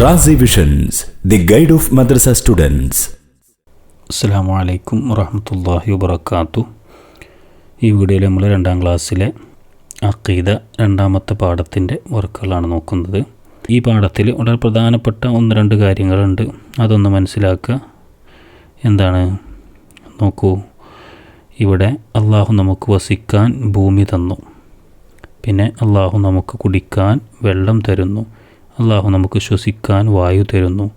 Razi visions the guide of madrasa students അസ്സാം വലൈക്കും വറഹമത്തല്ലാഹി വബർക്കാത്തു ഈ വീഡിയോയിൽ നമ്മൾ രണ്ടാം ക്ലാസ്സിലെ അക്കീദ രണ്ടാമത്തെ പാഠത്തിന്റെ വർക്കുകളാണ് നോക്കുന്നത്. ഈ പാഠത്തിൽ വളരെ പ്രധാനപ്പെട്ട ഒന്ന് രണ്ട് കാര്യങ്ങളുണ്ട്. അതൊന്ന് മനസ്സിലാക്കുക. എന്താണ്? നോക്കൂ. ഇവിടെ അള്ളാഹു നമുക്ക് വസിക്കാൻ ഭൂമി തന്നു. പിന്നെ അള്ളാഹു നമുക്ക് കുടിക്കാൻ വെള്ളം തരുന്നു. അള്ളാഹു നമുക്ക് ശ്വസിക്കാൻ വായു തരുന്നു.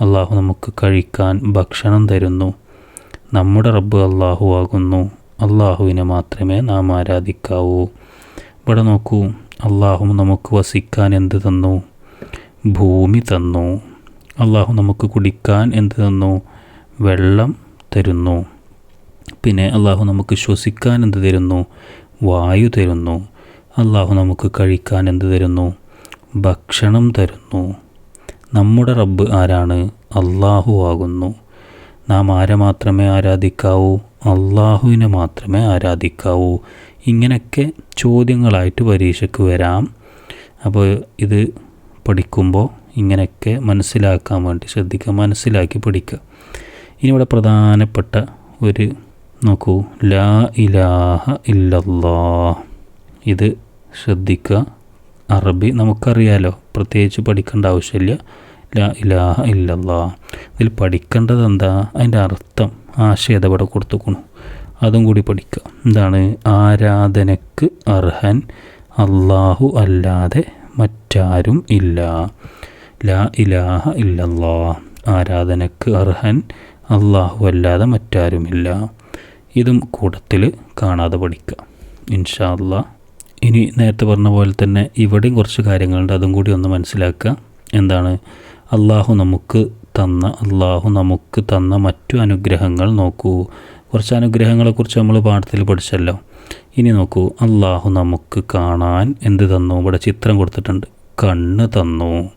അള്ളാഹു നമുക്ക് കഴിക്കാൻ ഭക്ഷണം തരുന്നു. നമ്മുടെ റബ്ബ് അള്ളാഹു ആകുന്നു. അള്ളാഹുവിനെ മാത്രമേ നാം ആരാധിക്കാവൂ. ഇവിടെ നോക്കൂ അള്ളാഹു നമുക്ക് വസിക്കാൻ എന്ത് തന്നു? ഭൂമി തന്നു. അള്ളാഹു നമുക്ക് കുടിക്കാൻ എന്ത് തന്നു? വെള്ളം തരുന്നു. പിന്നെ അള്ളാഹു നമുക്ക് ശ്വസിക്കാൻ എന്ത് തരുന്നു? വായു തരുന്നു. അള്ളാഹു നമുക്ക് കഴിക്കാൻ എന്ത് തരുന്നു? ഭക്ഷണം തരുന്നു. നമ്മുടെ റബ്ബ് ആരാണ്? അള്ളാഹു ആകുന്നു. നാം ആരെ മാത്രമേ ആരാധിക്കാവൂ? അള്ളാഹുവിനെ മാത്രമേ ആരാധിക്കാവൂ. ഇങ്ങനെയൊക്കെ ചോദ്യങ്ങളായിട്ട് പരീക്ഷയ്ക്ക് വരാം. അപ്പോൾ ഇത് പഠിക്കുമ്പോൾ ഇങ്ങനെയൊക്കെ മനസ്സിലാക്കാൻ വേണ്ടി ശ്രദ്ധിക്കുക മനസ്സിലാക്കി പഠിക്കുക. ഇനി ഇവിടെ പ്രധാനപ്പെട്ട ഒരു നോക്കൂ. ലാ ഇലാഹ ഇല്ലല്ലാ ഇത് ശ്രദ്ധിക്കുക. അറബി നമുക്കറിയാലോ. പ്രത്യേകിച്ച് പഠിക്കേണ്ട ആവശ്യമില്ല. ലാ ഇലാഹ ഇല്ലല്ലാ. ഇതിൽ പഠിക്കേണ്ടത് എന്താ? അതിന്റെ അർത്ഥം ആശയത ഇവിടെ കൊടുത്തുക്കണു. അതും കൂടി പഠിക്കുക എന്താണ്? ആരാധനക്ക് അർഹൻ അള്ളാഹു അല്ലാതെ മറ്റാരും ഇല്ല. ലാ ഇലാഹ ഇല്ലല്ലാ. ആരാധനക്ക് അർഹൻ അള്ളാഹു അല്ലാതെ മറ്റാരുമില്ല ഇതും കൂട്ടത്തിൽ കാണാതെ പഠിക്കുക ഇൻഷാ അല്ലാ. ഇനി നേരത്തെ പറഞ്ഞ പോലെ തന്നെ ഇവിടെയും കുറച്ച് കാര്യങ്ങളുണ്ട്. അതും കൂടി ഒന്ന് മനസ്സിലാക്കുക. എന്താണ്? അള്ളാഹു നമുക്ക് തന്ന അള്ളാഹു നമുക്ക് തന്ന മറ്റു അനുഗ്രഹങ്ങൾ നോക്കൂ. കുറച്ച് അനുഗ്രഹങ്ങളെക്കുറിച്ച് നമ്മൾ പാഠത്തിൽ പഠിച്ചല്ലോ. ഇനി നോക്കൂ. അള്ളാഹു നമുക്ക് കാണാൻ എന്ത് തന്നു? ഇവിടെ ചിത്രം കൊടുത്തിട്ടുണ്ട്. കണ്ണ് തന്നു.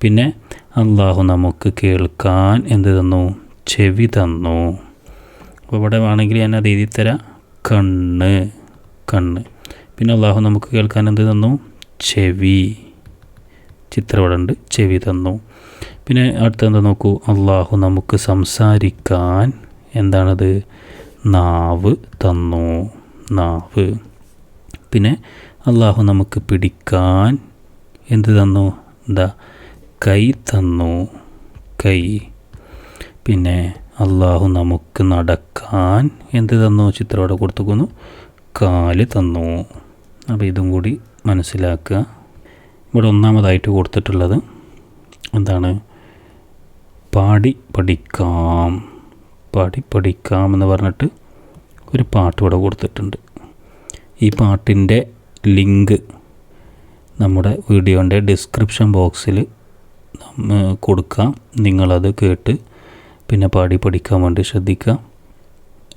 പിന്നെ അള്ളാഹു നമുക്ക് കേൾക്കാൻ എന്ത് തന്നു? ചെവി തന്നു. അപ്പോൾ ഇവിടെ വേണമെങ്കിൽ ഞാൻ അത് എഴുതി തരാം. കണ്ണ്. കണ്ണ്. പിന്നെ അള്ളാഹു നമുക്ക് കേൾക്കാൻ എന്ത് തന്നു? ചെവി. ചിത്രപടമുണ്ട്. ചെവി തന്നു. പിന്നെ അടുത്ത എന്താ നോക്കൂ? അള്ളാഹു നമുക്ക് സംസാരിക്കാൻ എന്താണത്? നാവ് തന്നു. നാവ്. പിന്നെ അള്ളാഹു നമുക്ക് പിടിക്കാൻ എന്ത് തന്നു? എന്താ? കൈ തന്നു. കൈ. പിന്നെ അള്ളാഹു നമുക്ക് നടക്കാൻ എന്ത് തന്നു? ചിത്രം അവിടെ കൊടുത്തുക്കുന്നു. കാൽ തന്നു. അപ്പോൾ ഇതും കൂടി മനസ്സിലാക്കുക. ഇവിടെ ഒന്നാമതായിട്ട് കൊടുത്തിട്ടുള്ളത് എന്താണ്? പാടി പഠിക്കാം. പാടി പഠിക്കാം എന്ന് പറഞ്ഞിട്ട് ഒരു പാട്ട് ഇവിടെ കൊടുത്തിട്ടുണ്ട്. ഈ പാട്ടിന്റെ ലിങ്ക് നമ്മുടെ വീഡിയോന്റെ ഡിസ്ക്രിപ്ഷൻ ബോക്സിൽ കൊടുക്കാം. നിങ്ങളത് കേട്ട് പിന്നെ പാടി പഠിക്കാൻ വേണ്ടി ശ്രദ്ധിക്കുക.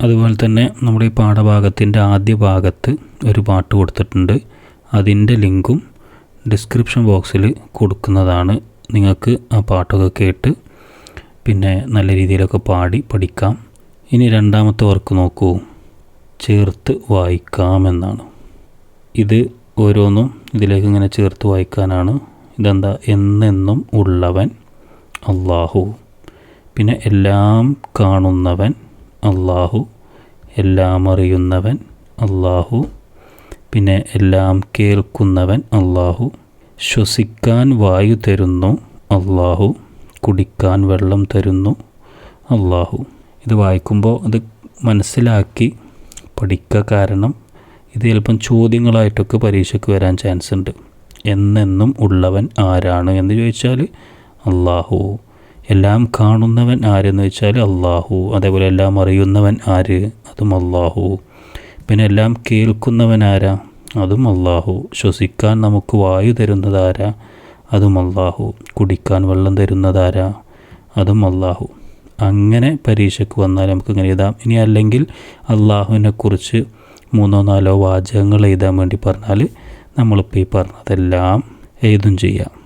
അതുപോലെ തന്നെ നമ്മുടെ ഈ പാഠഭാഗത്തിന്റെ ആദ്യ ഭാഗത്ത് ഒരു പാട്ട് കൊടുത്തിട്ടുണ്ട്. അതിന്റെ ലിങ്കും ഡിസ്ക്രിപ്ഷൻ ബോക്സിൽ കൊടുക്കുന്നതാണ്. നിങ്ങൾക്ക് ആ പാട്ടൊക്കെ കേട്ട് പിന്നെ നല്ല രീതിയിലൊക്കെ പാടി പഠിക്കാം. ഇനി രണ്ടാമത്തെ വർക്ക് നോക്കൂ. ചേർത്ത് വായിക്കാമെന്നാണ് ഇത് ഓരോന്നും ഇതിലേക്ക് ഇങ്ങനെ ചേർത്ത് വായിക്കാനാണ്. ഇതെന്താ? എന്നെന്നും ഉള്ളവൻ അള്ളാഹു പിന്നെ എല്ലാം കാണുന്നവൻ അള്ളാഹു എല്ലാം അറിയുന്നവൻ അള്ളാഹു പിന്നെ എല്ലാം കേൾക്കുന്നവൻ അള്ളാഹു ശ്വസിക്കാൻ വായു തരുന്നു അള്ളാഹു കുടിക്കാൻ വെള്ളം തരുന്നു അള്ളാഹു ഇത് വായിക്കുമ്പോൾ അത് മനസ്സിലാക്കി പഠിക്കുക കാരണം ഇത് ചിലപ്പം ചോദ്യങ്ങളായിട്ടൊക്കെ പരീക്ഷയ്ക്ക് വരാൻ ചാൻസ് ഉണ്ട് എന്നെന്നും ഉള്ളവൻ ആരാണ് എന്ന് ചോദിച്ചാൽ അള്ളാഹു എല്ലാം കാണുന്നവൻ ആരെന്ന് വെച്ചാൽ അള്ളാഹു അതേപോലെ എല്ലാം അറിയുന്നവൻ ആര്? അതും അള്ളാഹു പിന്നെ എല്ലാം കേൾക്കുന്നവൻ ആരാ? അതും അള്ളാഹു ശ്വസിക്കാൻ നമുക്ക് വായു തരുന്നതാരാ അതും അള്ളാഹു കുടിക്കാൻ വെള്ളം തരുന്നതാരാ അതും അള്ളാഹു അങ്ങനെ പരീക്ഷയ്ക്ക് വന്നാൽ നമുക്ക് ഇങ്ങനെ എഴുതാം. ഇനി അല്ലെങ്കിൽ അള്ളാഹുവിനെക്കുറിച്ച് മൂന്നോ നാലോ വാചകങ്ങൾ എഴുതാൻ വേണ്ടി പറഞ്ഞാൽ നമ്മളിപ്പോൾ ഈ പറഞ്ഞതെല്ലാം എഴുതും ചെയ്യാം.